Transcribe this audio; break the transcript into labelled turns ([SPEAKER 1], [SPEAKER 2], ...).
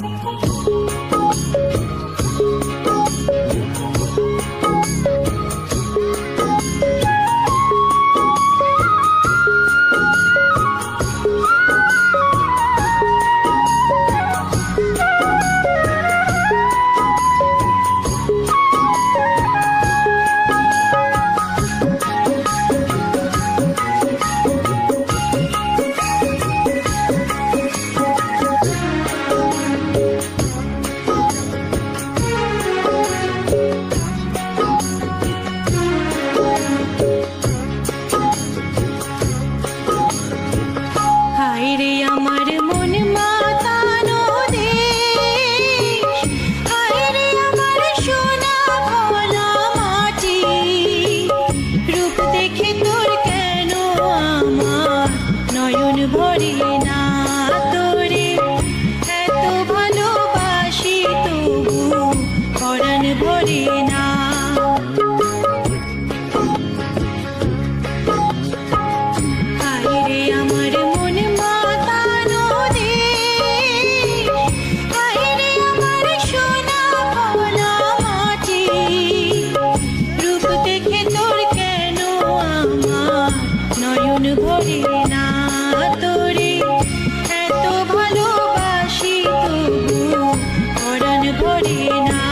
[SPEAKER 1] oh you. নয়ন ভরে পড়ি না।